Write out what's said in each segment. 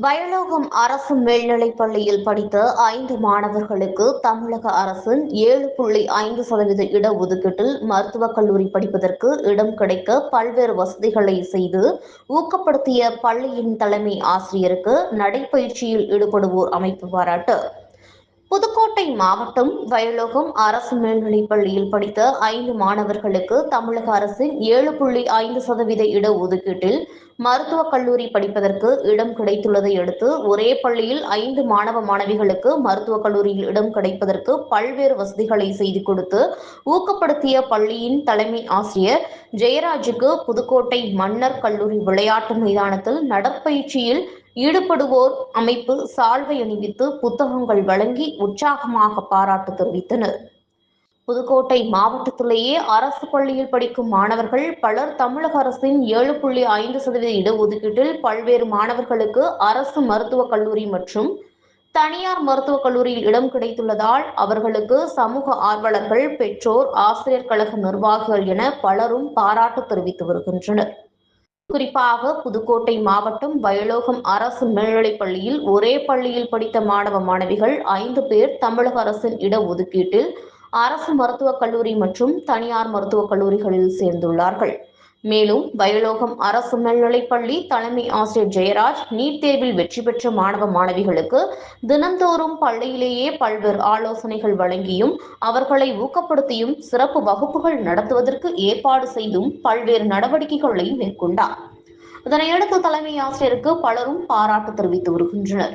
வயலோகம் அரசு மேல்நிலைப் பள்ளியில் படித்த ஐந்து மாணவர்களுக்கு தமிழக அரசின் ஏழு புள்ளி ஐந்து சதவீத இடஒதுக்கீட்டில் மருத்துவக் கல்லூரி படிப்பதற்கு இடம் கிடைக்க பல்வேறு வசதிகளை செய்து ஊக்கப்படுத்திய பள்ளியின் தலைமை ஆசிரியருக்கு நடைப்பயிற்சியில் ஈடுபடுவோர் அமைப்பு பாராட்டு. புதுக்கோட்டை மாவட்டம் வயலோகம் அரசு மேல்நிலைப் பள்ளியில் படித்த ஐந்து மாணவர்களுக்கு தமிழக அரசின் ஏழு புள்ளி ஐந்து சதவீத இடஒதுக்கீட்டில் மருத்துவக் கல்லூரி படிப்பதற்கு இடம் கிடைத்துள்ளதை அடுத்து ஒரே பள்ளியில் ஐந்து மாணவ மாணவிகளுக்கு மருத்துவக் கல்லூரியில் இடம் கிடைப்பதற்கு பல்வேறு வசதிகளை செய்து கொடுத்து ஊக்கப்படுத்திய பள்ளியின் தலைமை ஆசிரியர் ஜெயராஜுக்கு புதுக்கோட்டை மன்னர் கல்லூரி விளையாட்டு மைதானத்தில் நடப்பயிற்சியில் ஈடுபடுவோர் அமைப்பு சால்வை அணிவித்து புத்தகங்கள் வழங்கி உற்சாகமாக பாராட்டு தெரிவித்தனர். புதுக்கோட்டை மாவட்டத்திலேயே அரசு பள்ளியில் படிக்கும் மாணவர்கள் பலர் தமிழக அரசின் ஏழு புள்ளி ஐந்து சதவீத இடஒதுக்கீட்டில் பல்வேறு மாணவர்களுக்கு அரசு மருத்துவக் கல்லூரி மற்றும் தனியார் மருத்துவக் கல்லூரியில் இடம் கிடைத்துள்ளதால் அவர்களுக்கு சமூக ஆர்வலர்கள் பெற்றோர் ஆசிரியர் கழக நிர்வாகிகள் என பலரும் பாராட்டு தெரிவித்து வருகின்றனர். குறிப்பாக புதுக்கோட்டை மாவட்டம் வயலோகம் அரசு மேல்நிலைப் பள்ளியில் ஒரே பள்ளியில் படித்த மாணவ மாணவிகள் ஐந்து பேர் தமிழக அரசின் இடஒதுக்கீட்டில் அரசு மருத்துவக் கல்லூரி மற்றும் தனியார் மருத்துவக் கல்லூரிகளில் சேர்ந்துள்ளார்கள். மேலும் வயலோகம் அரசு மேல்நிலைப் பள்ளி தலைமை ஆசிரியர் ஜெயராஜ் நீட் தேர்வில் வெற்றி பெற்ற மாணவ மாணவிகளுக்கு தினந்தோறும் பள்ளியிலேயே பல்வேறு ஆலோசனைகள் வழங்கியும் அவர்களை ஊக்கப்படுத்தியும் சிறப்பு வகுப்புகள் நடத்துவதற்கு ஏற்பாடு செய்தும் பல்வேறு நடவடிக்கைகளை மேற்கொண்டார். இதனையடுத்து தலைமை ஆசிரியருக்கு பலரும் பாராட்டு தெரிவித்து வருகின்றனர்.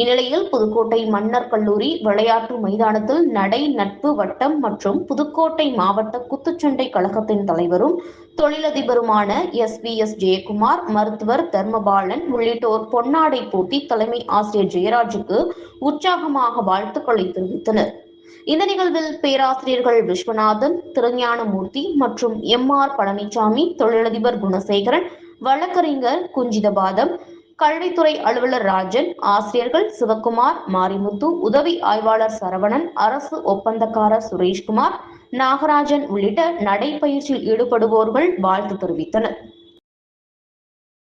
இந்நிலையில் புதுக்கோட்டை மன்னர் கல்லூரி விளையாட்டு மைதானத்தில் நடை நட்பு வட்டம் மற்றும் புதுக்கோட்டை மாவட்ட குத்துச்சண்டை கழகத்தின் தலைவரும் தொழிலதிபருமான எஸ் பி எஸ் ஜெயக்குமார் மருத்துவர் தர்மபாலன் உள்ளிட்டோர் பொன்னாடை போட்டி தலைமை ஆசிரியர் ஜெயராஜுக்கு உற்சாகமாக வாழ்த்துக்களை தெரிவித்தனர். இந்த நிகழ்வில் பேராசிரியர்கள் விஸ்வநாதன் திருஞானமூர்த்தி மற்றும் எம் ஆர் பழனிசாமி தொழிலதிபர் குணசேகரன் வழக்கறிஞர் குஞ்சிதபாதம் கல்வித்துறை அலுவலர் ராஜன் ஆசிரியர்கள் சிவக்குமார் மாரிமுத்து உதவி ஆய்வாளர் சரவணன் அரசு ஒப்பந்தக்காரர் சுரேஷ்குமார் நாகராஜன் உள்ளிட்ட நடைப்பயிற்சியில் ஈடுபடுவோர்கள் வாழ்த்து தெரிவித்தனர்.